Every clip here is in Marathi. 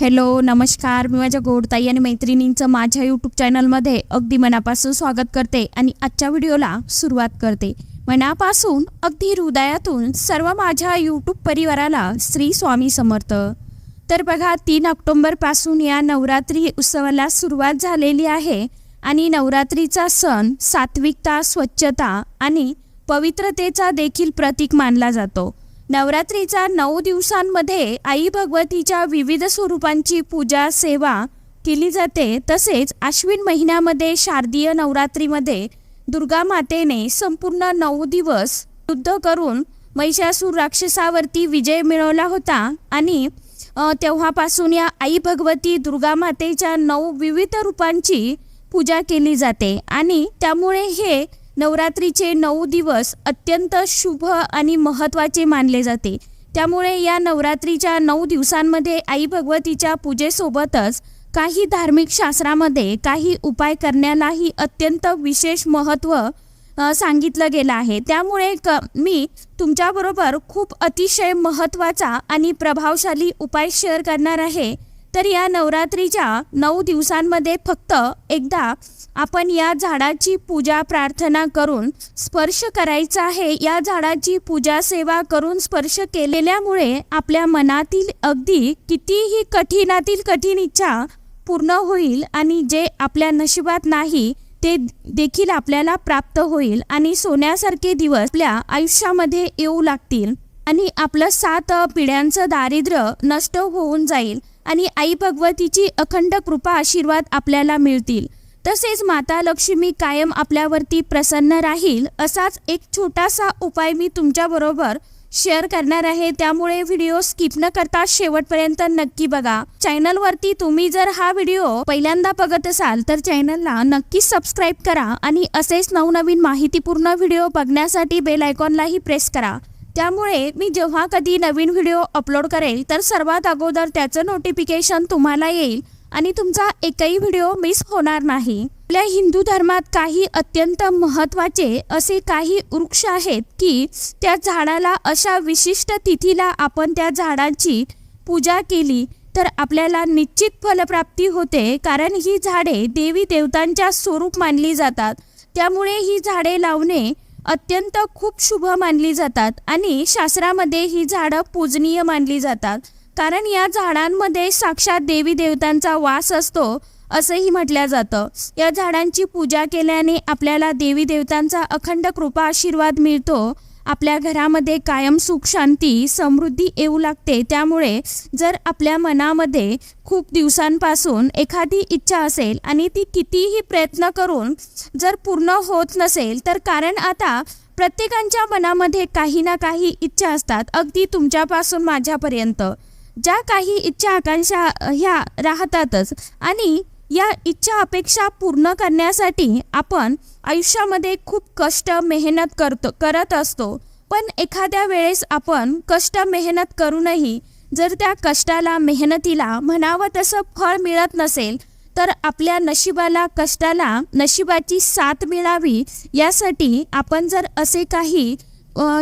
हॅलो नमस्कार. मी माझ्या गोडताई आणि मैत्रिणींचं माझ्या यूट्यूब चॅनलमध्ये अगदी मनापासून स्वागत करते आणि आजच्या व्हिडिओला सुरुवात करते. मनापासून अगदी हृदयातून सर्व माझ्या यूट्यूब परिवाराला श्री स्वामी समर्थ. तर बघा तीन ऑक्टोंबरपासून या नवरात्री उत्सवाला सुरुवात झालेली आहे आणि नवरात्रीचा सण सात्विकता स्वच्छता आणि पवित्रतेचा देखील प्रतीक मानला जातो. नवरात्रीच्या नऊ दिवसांमध्ये आई भगवतीच्या विविध स्वरूपांची पूजा सेवा केली जाते. तसेच आश्विन महिन्यामध्ये शारदीय नवरात्रीमध्ये दुर्गा मातेने संपूर्ण नऊ दिवस युद्ध करून महिषासूर राक्षसावरती विजय मिळवला होता. आणि तेव्हापासून या आई भगवती दुर्गा मातेच्या नऊ विविध रूपांची पूजा केली जाते. आणि त्यामुळे हे नवरात्रीचे नऊ दिवस अत्यंत शुभ आणि महत्त्वाचे मानले जाते. त्यामुळे या नवरात्रीच्या नऊ दिवसांमध्ये आई भगवतीच्या पूजेसोबतच काही धार्मिक शास्त्रामध्ये काही उपाय करण्यालाही अत्यंत विशेष महत्त्व सांगितलं गेलं आहे. त्यामुळे क मी तुमच्याबरोबर खूप अतिशय महत्त्वाचा आणि प्रभावशाली उपाय शेअर करणार आहे. तर या नवरात्रीच्या नऊ दिवसांमध्ये फक्त एकदा आपण या झाडाची पूजा प्रार्थना करून स्पर्श करायचा आहे. या झाडाची पूजा सेवा करून स्पर्श केलेल्यामुळे आपल्या मनातील अगदी कितीही कठीणातील कठीण इच्छा पूर्ण होईल आणि जे आपल्या नशिबात नाही ते देखील आपल्याला प्राप्त होईल आणि सोन्यासारखे दिवस आपल्या आयुष्यामध्ये येऊ लागतील आणि आपलं सात पिढ्यांचं दारिद्र्य नष्ट होऊन जाईल. आणि आई भगवतीची अखंड कृपा आशीर्वाद आपल्याला मिळतील. तसेच माता लक्ष्मी कायम आपल्यावरती प्रसन्न राहील असाच एक छोटासा उपाय मी तुमच्याबरोबर शेअर करणार आहे. त्यामुळे व्हिडिओ स्किप न करता शेवटपर्यंत नक्की बघा. चॅनलवरती तुम्ही जर हा व्हिडिओ पहिल्यांदा बघत असाल तर चॅनलला नक्की सबस्क्राईब करा आणि असेच नवनवीन माहितीपूर्ण व्हिडिओ बघण्यासाठी बेल आयकॉनलाही प्रेस करा. त्यामुळे मी जेव्हा कधी नवीन व्हिडिओ अपलोड करेल तर सर्वात अगोदर त्याचं नोटिफिकेशन तुम्हाला येईल आणि तुमचा एकही व्हिडिओ मिस होणार नाही. आपल्या हिंदू धर्मात काही अत्यंत महत्त्वाचे असे काही वृक्ष आहेत की त्या झाडाला अशा विशिष्ट तिथीला आपण त्या झाडांची पूजा केली तर आपल्याला निश्चित फलप्राप्ती होते कारण ही झाडे देवी देवतांच्या स्वरूप मानली जातात. त्यामुळे ही झाडे लावणे अत्यंत खूप शुभ मानली जातात आणि शास्त्रामध्ये ही झाडं पूजनीय मानली जातात. कारण या झाडांमध्ये साक्षात देवी देवतांचा वास असतो असंही म्हटलं जातं. या झाडांची पूजा केल्याने आपल्याला देवी देवतांचा अखंड कृपा आशीर्वाद मिळतो. आपल्या घरामध्ये कायम सुख शांती समृद्धी येऊ लागते. त्यामुळे जर आपल्या मनामध्ये खूप दिवसांपासून एखादी इच्छा असेल आणि ती कितीही प्रयत्न करून जर पूर्ण होत नसेल तर कारण आता प्रत्येकांच्या मनामध्ये काही ना काही इच्छा असतात अगदी तुमच्यापासून माझ्यापर्यंत. ज्या काही इच्छा आकांक्षा ह्या राहतातच. आणि या इच्छा अपेक्षा पूर्ण करण्यासाठी आपण आयुष्यामध्ये खूप कष्ट मेहनत करतो करत असतो. पण एखाद्या वेळेस आपण कष्ट मेहनत करूनही जर त्या कष्टाला मेहनतीला म्हणावं तसं फळ मिळत नसेल तर आपल्या नशिबाला कष्टाला नशिबाची साथ मिळावी यासाठी आपण जर असे काही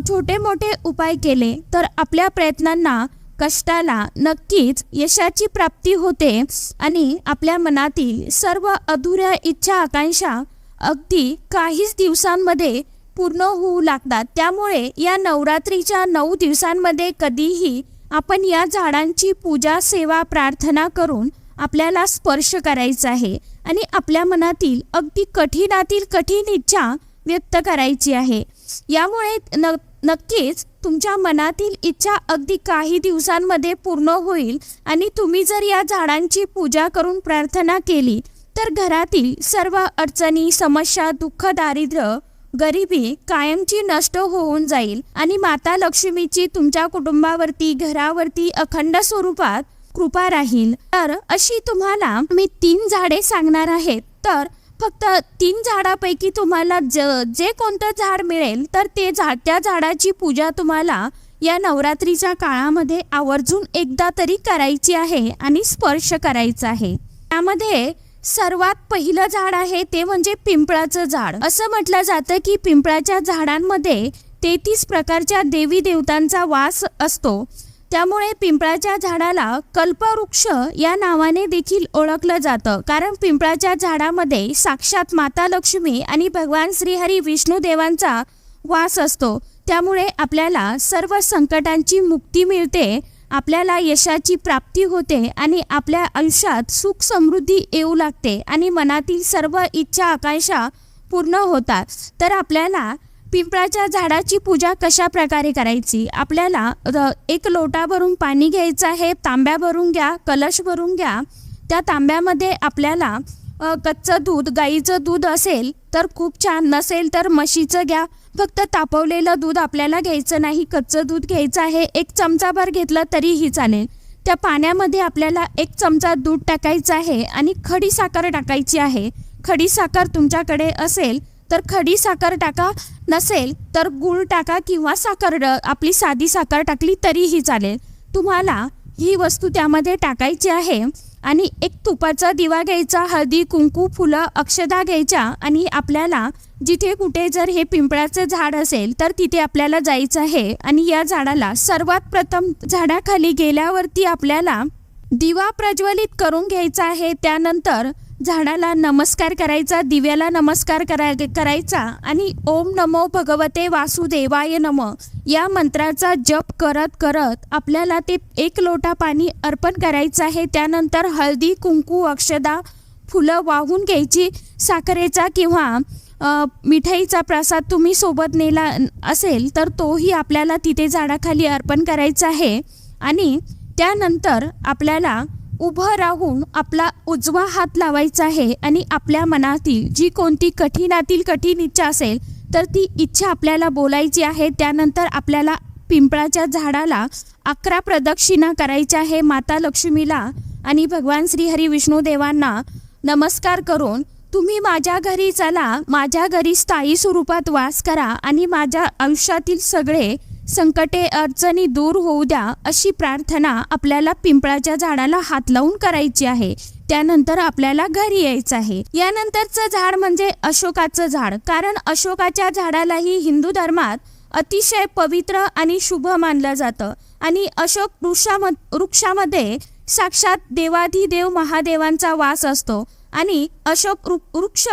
छोटे मोठे उपाय केले तर आपल्या प्रयत्नांना कष्टाला नक्कीच यशाची प्राप्ती होते आणि आपल्या मनातील सर्व अधुऱ्या इच्छा आकांक्षा अगदी काहीच दिवसांमध्ये पूर्ण होऊ लागतात. त्यामुळे या नवरात्रीच्या नऊ दिवसांमध्ये कधीही आपण या झाडांची पूजा सेवा प्रार्थना करून आपल्याला स्पर्श करायचा आहे आणि आपल्या मनातील अगदी कठीणातील कठीण इच्छा व्यक्त करायची आहे. यामुळे न नक्कीच तुमच्या मनातील इच्छा अगदी काही दिवसांमध्ये पूर्ण होईल आणि तुम्ही जर या झाडांची पूजा करून प्रार्थना केली तर घरातील सर्व अडचणी समस्या दुःख दारिद्र्य गरिबी कायमची नष्ट होऊन जाईल आणि माता लक्ष्मीची तुमच्या कुटुंबावरती घरावरती अखंड स्वरूपात कृपा राहील. तर अशी तुम्हाला मी तीन झाडे सांगणार आहेत तर फक्त तीन झाडापैकी तुम्हाला ज जे कोणतं झाड मिळेल तर ते झाड त्या झाडाची पूजा तुम्हाला या नवरात्रीच्या काळामध्ये आवर्जून एकदा तरी करायची आहे आणि स्पर्श करायचा आहे. त्यामध्ये सर्वात पहिलं झाड आहे ते म्हणजे पिंपळाचं झाड. असं म्हटलं जातं की पिंपळाच्या झाडांमध्ये तेहतीस प्रकारच्या देवी देवतांचा वास असतो. त्यामुळे पिंपळाच्या झाडाला कल्पवृक्ष या नावाने देखील ओळखलं जातं. कारण पिंपळाच्या झाडामध्ये साक्षात माता लक्ष्मी आणि भगवान श्रीहरी विष्णू देवांचा वास असतो. त्यामुळे आपल्याला सर्व संकटांची मुक्ती मिळते आपल्याला यशाची प्राप्ती होते आणि आपल्या आयुष्यात सुख समृद्धी येऊ लागते आणि मनातील सर्व इच्छा आकांक्षा पूर्ण होतात. तर आपल्याला पिंपळाच्या झाडाची पूजा कशा प्रकारे करायची? आपल्याला र- एक लोटा भरून पाणी घ्यायचं आहे तांब्या भरून घ्या कलश भरून घ्या. त्या तांब्यामध्ये आपल्याला कच्चं दूध गाईचं दूध असेल तर खूप छान नसेल तर म्हशीचं घ्या. फक्त तापवलेलं दूध आपल्याला घ्यायचं नाही कच्चं दूध घ्यायचं आहे एक चमचाभर घेतलं तरीही चालेल. त्या पाण्यामध्ये आपल्याला एक चमचा दूध टाकायचं आहे आणि खडी साखर टाकायची आहे. खडी साखर तुमच्याकडे असेल तर खडी साखर टाका नसेल तर गूळ टाका किंवा साखर आपली साधी साखर टाकली तरीही चालेल. तुम्हाला ही वस्तू त्यामध्ये टाकायची आहे आणि एक तुपाचा दिवा घ्यायचा हळदी कुंकू फुलं अक्षदा घ्यायच्या आणि आपल्याला जिथे कुठे जर हे पिंपळाचं झाड असेल तर तिथे आपल्याला जायचं आहे आणि या झाडाला सर्वात प्रथम झाडाखाली गेल्यावरती आपल्याला दिवा प्रज्वलित करून घ्यायचा आहे. त्यानंतर झाडाला नमस्कार करायचा दिव्याला नमस्कार करा करायचा आणि ओम नमो भगवते वासुदेवाय नम या मंत्राचा जप करत करत आपल्याला ते एक लोटा पाणी अर्पण करायचं आहे. त्यानंतर हळदी कुंकू अक्षदा फुलं वाहून घ्यायची साखरेचा किंवा मिठाईचा प्रसाद तुम्ही सोबत नेला असेल तर तोही आपल्याला तिथे झाडाखाली अर्पण करायचा आहे. आणि त्यानंतर आपल्याला उभं राहून आपला उजवा हात लावायचा आहे आणि आपल्या मनातील जी कोणती कठीणातील कठीण इच्छा असेल तर ती इच्छा आपल्याला बोलायची आहे. त्यानंतर आपल्याला पिंपळाच्या झाडाला अकरा प्रदक्षिणा करायच्या आहे माता लक्ष्मीला आणि भगवान श्रीहरी विष्णू देवांना नमस्कार करून तुम्ही माझ्या घरी चला माझ्या घरी स्थायी स्वरूपात वास करा आणि माझ्या आयुष्यातील सगळे संकटे अडचणी दूर होऊ द्या अशी प्रार्थना आपल्याला पिंपळाच्या झाडाला हात लावून करायची आहे. त्यानंतर आपल्याला घरी यायचं आहे. यानंतरचं झाड म्हणजे अशोकाचं झाड. कारण अशोकाच्या झाडालाही हिंदू धर्मात अतिशय पवित्र आणि शुभ मानलं जातं. आणि अशोक वृक्षाम वृक्षामध्ये साक्षात देवाधिदेव महादेवांचा वास असतो. आणि अशोक वृक्ष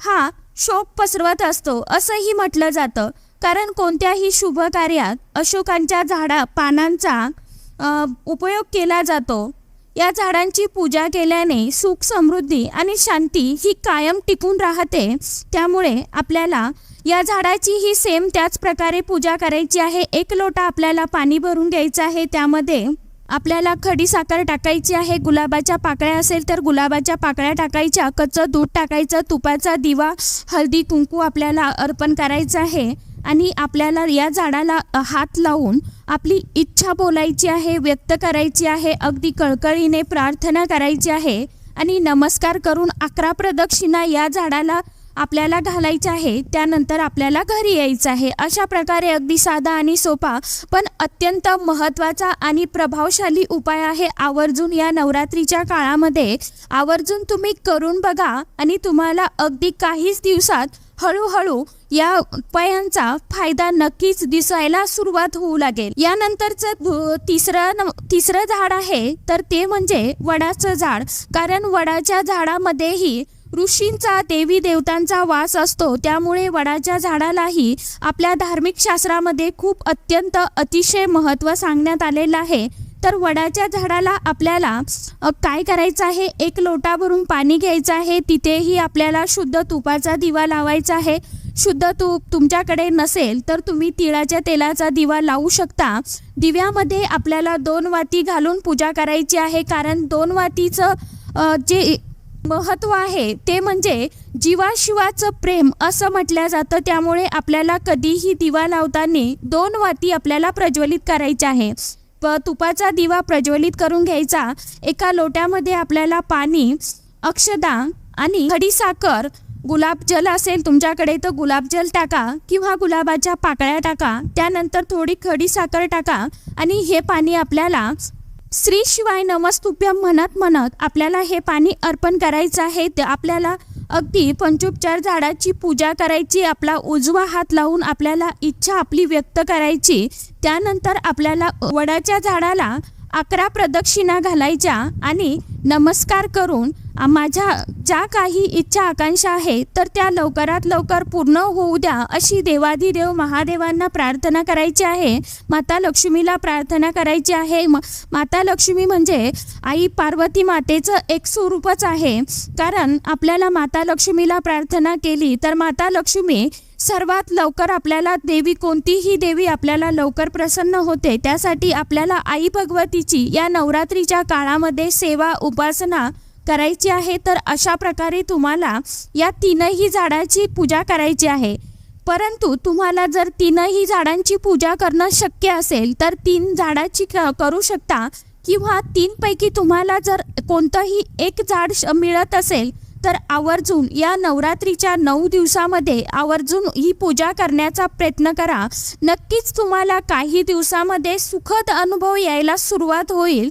हा शोक पसरवत असतो असंही म्हटलं जातं. कारण कोणत्याही शुभ कार्यात अशोकांच्या झाडा पानांचा उपयोग केला जातो. या झाडांची पूजा केल्याने सुख समृद्धी आणि शांती ही कायम टिकून राहते. त्यामुळे आपल्याला या झाडाची ही सेम त्याच प्रकारे पूजा करायची आहे. एक लोटा आपल्याला पाणी भरून घ्यायचं आहे. त्यामध्ये आपल्याला खडी साखर टाकायची आहे. गुलाबाच्या पाकळ्या असेल तर गुलाबाच्या पाकळ्या टाकायच्या. कच्चं दूध टाकायचं. तुपाचा दिवा हळदी कुंकू आपल्याला अर्पण करायचं आहे. आणि आपल्याला या झाडाला हात लावून आपली इच्छा बोलायची आहे व्यक्त करायची आहे अगदी कळकळीने प्रार्थना करायची आहे आणि नमस्कार करून अकरा प्रदक्षिणा या झाडाला आपल्याला घालायचं आहे त्यानंतर आपल्याला घरी यायचं आहे. अशा प्रकारे अगदी साधा आणि सोपा पण अत्यंत महत्त्वाचा आणि प्रभावशाली उपाय आहे आवर्जून या नवरात्रीच्या काळामध्ये. आवर्जून तुम्ही करून बघा आणि तुम्हाला अगदी काहीच दिवसात हळूहळू या उपायांचा फायदा नक्कीच दिसायला सुरुवात होऊ लागेल. यानंतरचं तिसरं न- तिसरं झाड आहे तर ते म्हणजे वडाचं झाड. कारण वडाच्या झाडामध्येही ऋषींचा देवी देवतांचा वास असतो. त्यामुळे वडाच्या झाडालाही आपल्या धार्मिक शास्त्रामध्ये खूप अत्यंत अतिशय महत्त्व सांगण्यात आलेलं आहे. तर वडाच्या झाडाला आपल्याला काय करायचं आहे? एक लोटा भरून पाणी घ्यायचं आहे. तिथेही आपल्याला शुद्ध तुपाचा दिवा लावायचा आहे. शुद्ध तूप तुमच्याकडे नसेल तर तुम्ही तिळाच्या तेलाचा दिवा लावू शकता. दिव्यामध्ये आपल्याला दोन वाती घालून पूजा करायची आहे कारण दोन वातीचं जे महत्त्व आहे ते म्हणजे जीवाशिवाचं प्रेम असं म्हटलं जातं. त्यामुळे आपल्याला कधीही दिवा लावताना दोन वाती आपल्याला प्रज्वलित करायच्या आहे. प तुपाचा दिवा प्रज्वलित करून घ्यायचा. एका लोट्यामध्ये आपल्याला पाणी अक्षदा आणि खडीसाखर गुलाबजल असेल तुमच्याकडे तर गुलाबजल टाका किंवा गुलाबाच्या पाकळ्या टाका. त्यानंतर थोडी खडी साखर टाका आणि हे पाणी आपल्याला श्री शिवाय नमस्तुभ्यम म्हणत म्हणत आपल्याला हे पाणी अर्पण करायचं आहे. ते आपल्याला अगदी पंचोपचार झाडाची पूजा करायची आपला उजवा हात लावून आपल्याला इच्छा आपली व्यक्त करायची. त्यानंतर आपल्याला वडाच्या झाडाला अकरा प्रदक्षिणा घालायच्या आणि नमस्कार करून माझ्या ज्या काही इच्छा आकांक्षा आहे तर त्या लवकरात लवकर पूर्ण होऊ द्या अशी देवाधिदेव महादेवांना प्रार्थना करायची आहे. माता लक्ष्मीला प्रार्थना करायची आहे. म माता लक्ष्मी म्हणजे आई पार्वती मातेचं एक स्वरूपच आहे. कारण आपल्याला माता लक्ष्मीला प्रार्थना केली तर माता लक्ष्मी सर्वात लवकर आपल्याला देवी कोणतीही देवी आपल्याला लवकर प्रसन्न होते. त्यासाठी आपल्याला आई भगवतीची या नवरात्रीच्या काळामध्ये सेवा उपासना करायची आहे तर अशा प्रकारे तुम्हाला या तीनही झाडाची पूजा करायची आहे. परंतु तुम्हाला जर तीनही झाडांची पूजा करणं शक्य असेल तर तीन झाडाची क- करू शकता. किंवा तीनपैकी तुम्हाला जर कोणतंही एक झाड श- मिळत असेल तर आवर्जून या नवरात्रीच्या नऊ दिवसामध्ये आवर्जून ही पूजा करण्याचा प्रयत्न करा. नक्कीच तुम्हाला काही दिवसामध्ये सुखद अनुभव यायला सुरुवात होईल.